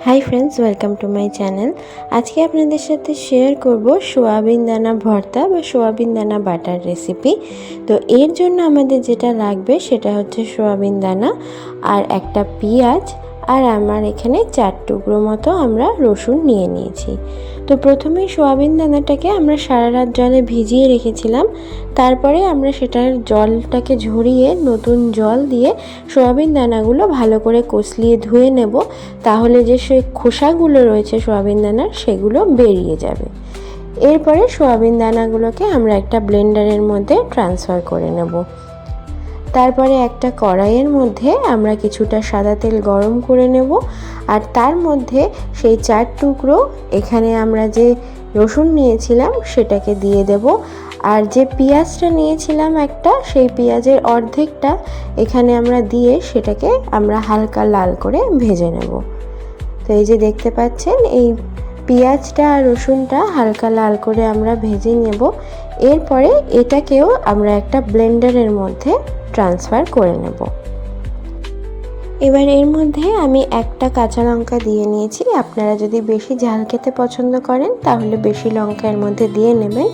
Hi friends welcome to my channel আজকে আপনাদের সাথে শেয়ার করব সোয়াবিন দানা ভর্তা বা সোয়াবিন দানা বাটার রেসিপি তো এর জন্য আমাদের যেটা লাগবে সেটা হচ্ছে সোয়াবিন দানা আর একটা পেঁয়াজ আর আমার এখানে চার টুকরো মতো আমরা রসুন নিয়ে নিয়েছি। তো প্রথমেই সোয়াবিন দানাটাকে আমরা সারা রাত জলে ভিজিয়ে রেখেছিলাম। তারপরে আমরা সেটার জলটাকে ঝরিয়ে নতুন জল দিয়ে সোয়াবিন দানাগুলো ভালো করে কষলিয়ে ধুয়ে নেব। তাহলে যে সে খোসাগুলো রয়েছে সোয়াবিন দানার, সেগুলো বেরিয়ে যাবে। এরপরে সোয়াবিন দানাগুলোকে আমরা একটা ব্লেন্ডারের মধ্যে ট্রান্সফার করে নেব। তারপরে একটা কড়াইয়ের মধ্যে আমরা কিছুটা সাদা তেল গরম করে নেব। আর তার মধ্যে সেই চার টুকরো এখানে আমরা যে রসুন নিয়েছিলাম সেটাকে দিয়ে দেব। আর যে পেঁয়াজটা নিয়েছিলাম একটা, সেই পেঁয়াজের অর্ধেকটা এখানে আমরা দিয়ে সেটাকে আমরা হালকা লাল করে ভেজে নেব। তো এই যে দেখতে পাচ্ছেন, এই পেঁয়াজটা আর রসুনটা হালকা লাল করে আমরা ভেজে নেব। এরপরে এটাকেও আমরা একটা ব্লেন্ডারের মধ্যে ট্রান্সফার করে নেব। এবার এর মধ্যে আমি একটা কাঁচা লঙ্কা দিয়ে নিয়েছি। আপনারা যদি বেশি ঝাল খেতে পছন্দ করেন, তাহলে বেশি লঙ্কা এর মধ্যে দিয়ে নেবেন।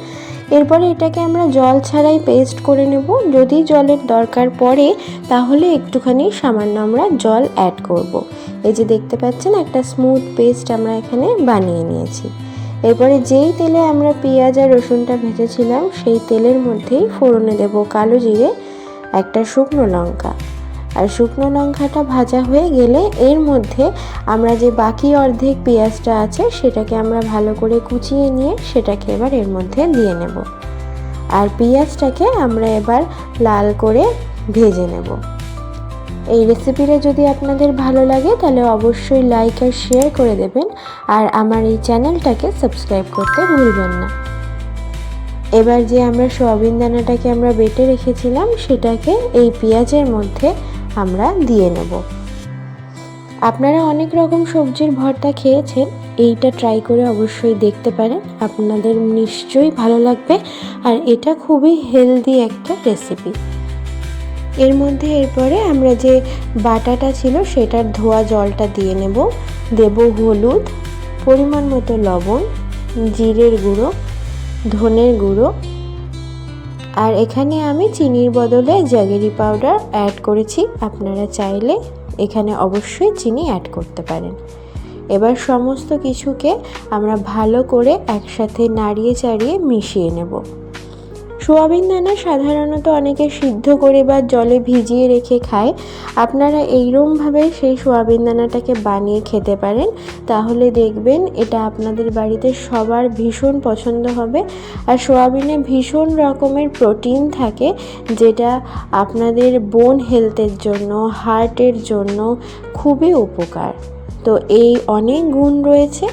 এরপরে এটাকে আমরা জল ছাড়াই পেস্ট করে নেব। যদি জলের দরকার পড়ে, তাহলে একটুখানি সামান্য আমরা জল অ্যাড করব। এই যে দেখতে পাচ্ছেন, একটা স্মুথ পেস্ট আমরা এখানে বানিয়ে নিয়েছি। এরপরে যেই তেলে আমরা পেঁয়াজ আর রসুনটা ভেজেছিলাম, সেই তেলের মধ্যেই ফোড়নে দেব কালো জিরে, একটা শুকনো লঙ্কা। আর শুকনো লঙ্কাটা ভাজা হয়ে গেলে এর মধ্যে আমরা যে বাকি অর্ধেক পেঁয়াজটা আছে সেটাকে আমরা ভালো করে কুচিয়ে নিয়ে সেটাকে এবার এর মধ্যে দিয়ে নেব। আর পেঁয়াজটাকে আমরা এবার লাল করে ভেজে নেব। এই রেসিপিটা যদি আপনাদের ভালো লাগে তাহলে অবশ্যই লাইক আর শেয়ার করে দেবেন আর আমার এই চ্যানেলটাকে সাবস্ক্রাইব করতে ভুলবেন না। এবার যে আমরা সোয়াবিন দানাটাকে আমরা বেটে রেখেছিলাম সেটাকে এই পেঁয়াজের মধ্যে আমরা দিয়ে নেব। আপনারা অনেক রকম সবজির ভর্তা খেয়েছেন, এইটা ট্রাই করে অবশ্যই দেখতে পারেন। আপনাদের নিশ্চয়ই ভালো লাগবে আর এটা খুবই হেলদি একটা রেসিপি এর মধ্যে এরপরে আমরা যে বাটাটা ছিল সেটার ধোয়া জলটা দিয়ে নেব। দেব হলুদ, পরিমাণ মতো লবণ, জিরের গুঁড়ো, ধনের গুঁড়ো আর এখানে আমি চিনির বদলে জ্যাগেরি পাউডার অ্যাড করেছি। আপনারা চাইলে এখানে অবশ্যই চিনি অ্যাড করতে পারেন। এবার সমস্ত কিছুকে আমরা ভালো করে একসাথে নাড়িয়ে চাড়িয়ে মিশিয়ে নেব। সোয়াবিন দানা সাধারণত অনেকে সিদ্ধ করে বা জলে ভিজিয়ে রেখে খায়। আপনারা এইরমভাবে সেই সোয়াবিন দানাটাকে বানিয়ে খেতে পারেন। তাহলে দেখবেন এটা আপনাদের বাড়িতে সবার ভীষণ পছন্দ হবে। আর সোয়াবিনে ভীষণ রকমের প্রোটিন থাকে, যেটা আপনাদের বোন হেলথের জন্য, হার্টের জন্য খুবই উপকার। তো এই অনেক গুণ রয়েছে।